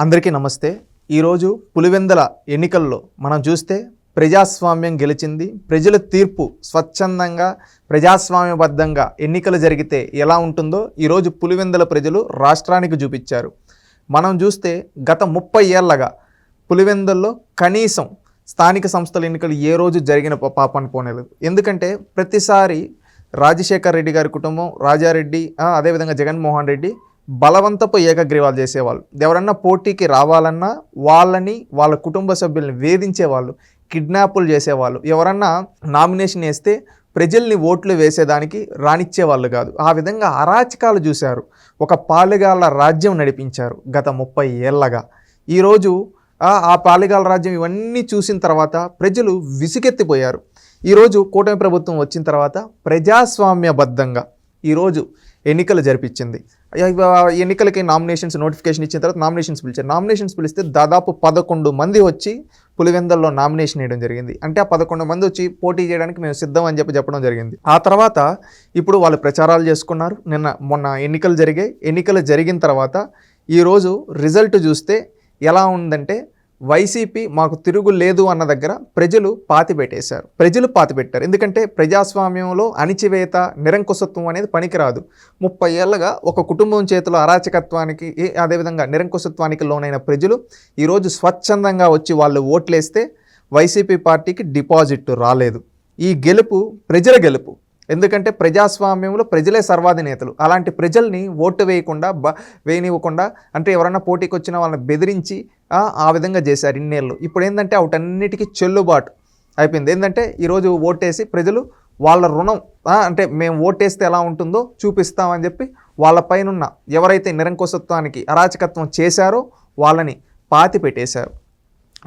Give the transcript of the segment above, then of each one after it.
అందరికీ నమస్తే. ఈరోజు పులివెందల ఎన్నికల్లో మనం చూస్తే ప్రజాస్వామ్యం గెలిచింది. ప్రజల తీర్పు స్వచ్ఛందంగా ప్రజాస్వామ్యబద్ధంగా ఎన్నికలు జరిగితే ఎలా ఉంటుందో ఈరోజు పులివెందల ప్రజలు రాష్ట్రానికి చూపించారు. మనం చూస్తే గత ముప్పై ఏళ్ళగా పులివెందల్లో కనీసం స్థానిక సంస్థల ఎన్నికలు ఏ రోజు జరిగిన పా- పాపాన పోనేలేదు. ఎందుకంటే ప్రతిసారి రాజశేఖర్ రెడ్డి గారి కుటుంబం రాజారెడ్డి అదేవిధంగా జగన్మోహన్ రెడ్డి బలవంతపు ఏకగ్రీవాలు చేసేవాళ్ళు. ఎవరన్నా పోటీకి రావాలన్నా వాళ్ళని వాళ్ళ కుటుంబ సభ్యుల్ని వేధించేవాళ్ళు కిడ్నాపులు చేసేవాళ్ళు. ఎవరన్నా నామినేషన్ వేస్తే ప్రజల్ని ఓట్లు వేసేదానికి రానిచ్చేవాళ్ళు కాదు. ఆ విధంగా అరాచకాలు చూశారు. ఒక పాలుగాళ్ళ రాజ్యం నడిపించారు గత ముప్పై ఏళ్ళగా. ఈరోజు ఆ ఆ పాలిగాల రాజ్యం ఇవన్నీ చూసిన తర్వాత ప్రజలు విసుగెత్తిపోయారు. ఈరోజు కూటమి ప్రభుత్వం వచ్చిన తర్వాత ప్రజాస్వామ్యబద్ధంగా ఈరోజు ఎన్నికలు జరిపించింది. ఎన్నికలకి నామినేషన్స్ నోటిఫికేషన్ ఇచ్చిన తర్వాత నామినేషన్స్ పిలిచారు. నామినేషన్స్ పిలిస్తే దాదాపు పదకొండు మంది వచ్చి పులివెందల్లో నామినేషన్ వేయడం జరిగింది. అంటే ఆ పదకొండు మంది వచ్చి పోటీ చేయడానికి మేము సిద్ధం అని చెప్పి చెప్పడం జరిగింది. ఆ తర్వాత ఇప్పుడు వాళ్ళు ప్రచారాలు చేసుకున్నారు. నిన్న మొన్న ఎన్నికలు జరిగాయి. ఎన్నికలు జరిగిన తర్వాత ఈరోజు రిజల్ట్ చూస్తే ఎలా ఉందంటే వైసీపీ మాకు తిరుగు లేదు అన్న దగ్గర ప్రజలు పాతి పెట్టేశారు ప్రజలు పాతిపెట్టారు. ఎందుకంటే ప్రజాస్వామ్యంలో అణిచివేత నిరంకుశత్వం అనేది పనికిరాదు. ముప్పై ఏళ్ళగా ఒక కుటుంబం చేతిలో అరాచకత్వానికి ఏ- అదేవిధంగా నిరంకుశత్వానికి లోనైన ప్రజలు ఈరోజు స్వచ్ఛందంగా వచ్చి వాళ్ళు ఓట్లేస్తే వైసీపీ పార్టీకి డిపాజిట్ రాలేదు. ఈ గెలుపు ప్రజల గెలుపు ఎందుకంటే ప్రజాస్వామ్యంలో ప్రజలే సర్వాధినేతలు. అలాంటి ప్రజల్ని ఓటు వేయకుండా బ వేయనివ్వకుండా అంటే ఎవరన్నా పోటీకి వచ్చిన వాళ్ళని బెదిరించి ఆ, విధంగా చేశారు ఇన్నేళ్ళు. ఇప్పుడు ఏంటంటే వాటన్నిటికీ చెల్లుబాటు అయిపోయింది. ఏంటంటే ఈరోజు ఓటేసి ప్రజలు వాళ్ళ రుణం అంటే మేము ఓటేస్తే ఎలా ఉంటుందో చూపిస్తామని చెప్పి వాళ్ళ పైనున్న ఎవరైతే నిరంకుశత్వానికి అరాచకత్వం చేశారో వాళ్ళని పాతి పెట్టేశారు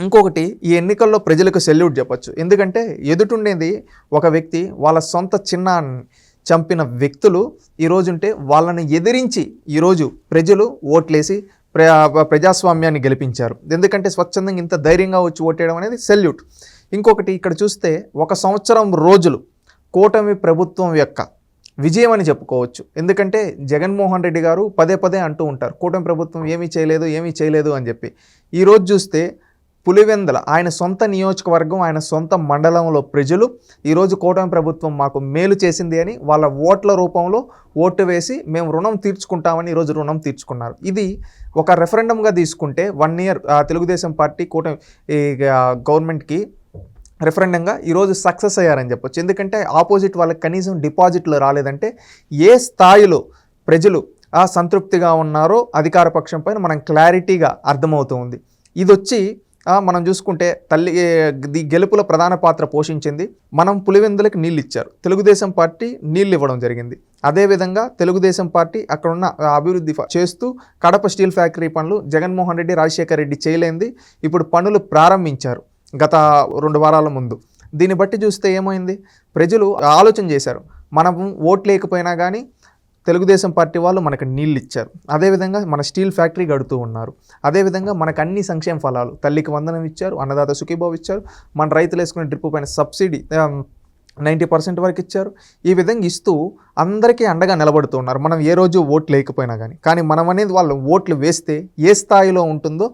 ఇంకొకటి ఈ ఎన్నికల్లో ప్రజలకు సెల్యూట్ చెప్పచ్చు. ఎందుకంటే ఎదుటుండేది ఒక వ్యక్తి వాళ్ళ సొంత చిన్న చంపిన వ్యక్తులు ఈరోజుంటే వాళ్ళని ఎదిరించి ఈరోజు ప్రజలు ఓట్లేసి ప్రజాస్వామ్యాన్ని గెలిపించారు. ఎందుకంటే స్వచ్ఛందంగా ఇంత ధైర్యంగా వచ్చి ఓటేయడం అనేది సెల్యూట్. ఇంకొకటి ఇక్కడ చూస్తే ఒక సంవత్సరం రోజులు కూటమి ప్రభుత్వం యొక్క విజయం అని చెప్పుకోవచ్చు. ఎందుకంటే జగన్మోహన్ రెడ్డి గారు పదే పదే అంటూ ఉంటారు కూటమి ప్రభుత్వం ఏమీ చేయలేదు ఏమీ చేయలేదు అని చెప్పి. ఈరోజు చూస్తే పులివెందల ఆయన సొంత నియోజకవర్గం ఆయన సొంత మండలంలో ప్రజలు ఈరోజు కూటమి ప్రభుత్వం మాకు మేలు చేసింది అని వాళ్ళ ఓట్ల రూపంలో ఓటు వేసి మేము రుణం తీర్చుకుంటామని ఈరోజు రుణం తీర్చుకున్నారు. ఇది ఒక రెఫరెండంగా తీసుకుంటే వన్ ఇయర్ తెలుగుదేశం పార్టీ కూటమి ఈ గవర్నమెంట్కి రెఫరెండంగా ఈరోజు సక్సెస్ అయ్యారని చెప్పొచ్చు. ఎందుకంటే ఆపోజిట్ వాళ్ళకి కనీసం డిపాజిట్లు రాలేదంటే ఏ స్థాయిలో ప్రజలు ఆ సంతృప్తిగా ఉన్నారో అధికార పక్షం పైన మనం క్లారిటీగా అర్థమవుతుంది ఇది వచ్చి మనం చూసుకుంటే తల్లి గెలుపులో ది గెలుపుల ప్రధాన పాత్ర పోషించింది. మనం పులివెందులకు నీళ్ళు ఇచ్చారు తెలుగుదేశం పార్టీ నీళ్ళు ఇవ్వడం జరిగింది అదేవిధంగా తెలుగుదేశం పార్టీ అక్కడ ఉన్న అభివృద్ధి చేస్తూ కడప స్టీల్ ఫ్యాక్టరీ పనులు జగన్మోహన్ రెడ్డి రాజశేఖర్ రెడ్డి చేయలేంది. ఇప్పుడు పనులు ప్రారంభించారు గత రెండు వారాల ముందు. దీన్ని బట్టి చూస్తే ఏమైంది? ప్రజలు ఆలోచన చేశారు. మనం ఓట్లు లేకపోయినా కానీ తెలుగుదేశం పార్టీ వాళ్ళు మనకు నీళ్ళు ఇచ్చారు అదేవిధంగా మన స్టీల్ ఫ్యాక్టరీ గడుతూ ఉన్నారు. అదేవిధంగా మనకు అన్ని సంక్షేమ ఫలాలు తల్లికి వందనం ఇచ్చారు అన్నదాత సుఖీబాబు ఇచ్చారు మన రైతులు వేసుకునే డ్రిప్ పైన సబ్సిడీ నైంటీ పర్సెంట్ వరకు ఇచ్చారు. ఈ విధంగా ఇస్తూ అందరికీ అండగా నిలబడుతూ ఉన్నారు. మనం ఏ రోజు ఓట్లు లేకపోయినా కానీ కానీ మనం అనేది వాళ్ళు ఓట్లు వేస్తే ఏ స్థాయిలో ఉంటుందో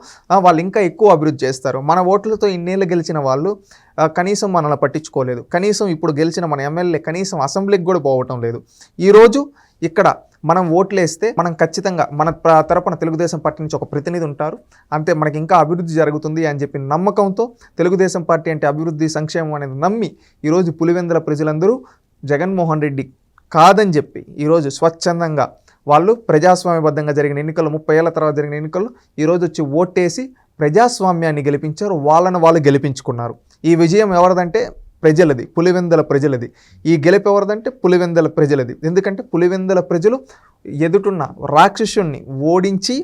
వాళ్ళు ఇంకా ఎక్కువ అభివృద్ధి చేస్తారు. మన ఓట్లతో ఇన్నేళ్ళు గెలిచిన వాళ్ళు కనీసం మనల్ని పట్టించుకోలేదు. కనీసం ఇప్పుడు గెలిచిన మన ఎమ్మెల్యే కనీసం అసెంబ్లీకి కూడా పోవటం లేదు. ఈరోజు ఇక్కడ మనం ఓట్లేస్తే మనం ఖచ్చితంగా మన తరపున తెలుగుదేశం పార్టీ నుంచి ఒక ప్రతినిధి ఉంటారు. అంతే మనకి ఇంకా అభివృద్ధి జరుగుతుంది అని చెప్పి నమ్మకంతో తెలుగుదేశం పార్టీ అంటే అభివృద్ధి సంక్షేమం అనేది నమ్మి ఈరోజు పులివెందుల ప్రజలందరూ జగన్మోహన్ రెడ్డి కాదని చెప్పి ఈరోజు స్వచ్ఛందంగా వాళ్ళు ప్రజాస్వామ్యబద్ధంగా జరిగిన ఎన్నికలు ముప్పై ఏళ్ళ తర్వాత జరిగిన ఎన్నికల్లో ఈరోజు వచ్చి ఓటేసి ప్రజాస్వామ్యాన్ని గెలిపించారు. వాళ్ళను వాళ్ళు గెలిపించుకున్నారు. ఈ విజయం ఎవరిదంటే ప్రజలది పులివెందల ప్రజలది. ఈ గెలుపు ఎవరిదంటే పులివెందల ప్రజలది. ఎందుకంటే పులివెందల ప్రజలు ఎదుటున్న రాక్షసుణ్ణి ఓడించి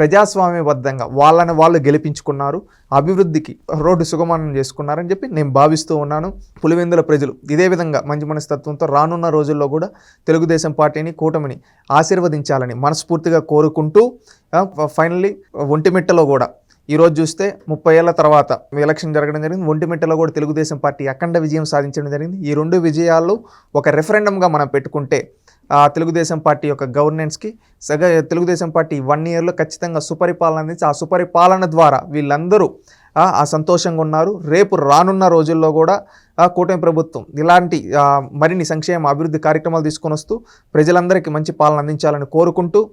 ప్రజాస్వామ్యబద్ధంగా వాళ్ళని వాళ్ళు గెలిపించుకున్నారు అభివృద్ధికి రోడ్డు సుగమనం చేసుకున్నారని చెప్పి నేను భావిస్తూ ఉన్నాను. పులివెందుల ప్రజలు ఇదే విధంగా మంచి మనస్తత్వంతో రానున్న రోజుల్లో కూడా తెలుగుదేశం పార్టీని కూటమిని ఆశీర్వదించాలని మనస్ఫూర్తిగా కోరుకుంటూ ఫైనల్లీ ఒంటిమిట్టలో కూడా ఈరోజు చూస్తే ముప్పై ఏళ్ళ తర్వాత ఎలక్షన్ జరగడం జరిగింది. ఒంటిమిట్టలో కూడా తెలుగుదేశం పార్టీ అఖండ విజయం సాధించడం జరిగింది. ఈ రెండు విజయాలు ఒక రెఫరెండంగా మనం పెట్టుకుంటే తెలుగుదేశం పార్టీ యొక్క గవర్నెన్స్కి సగ తెలుగుదేశం పార్టీ వన్ ఇయర్లో ఖచ్చితంగా సుపరిపాలన అందించి ఆ సుపరిపాలన ద్వారా వీళ్ళందరూ ఆ, సంతోషంగా ఉన్నారు. రేపు రానున్న రోజుల్లో కూడా కూటమి ప్రభుత్వం ఇలాంటి మరిన్ని సంక్షేమ అభివృద్ధి కార్యక్రమాలు తీసుకొని వస్తూ ప్రజలందరికీ మంచి పాలన అందించాలని కోరుకుంటూ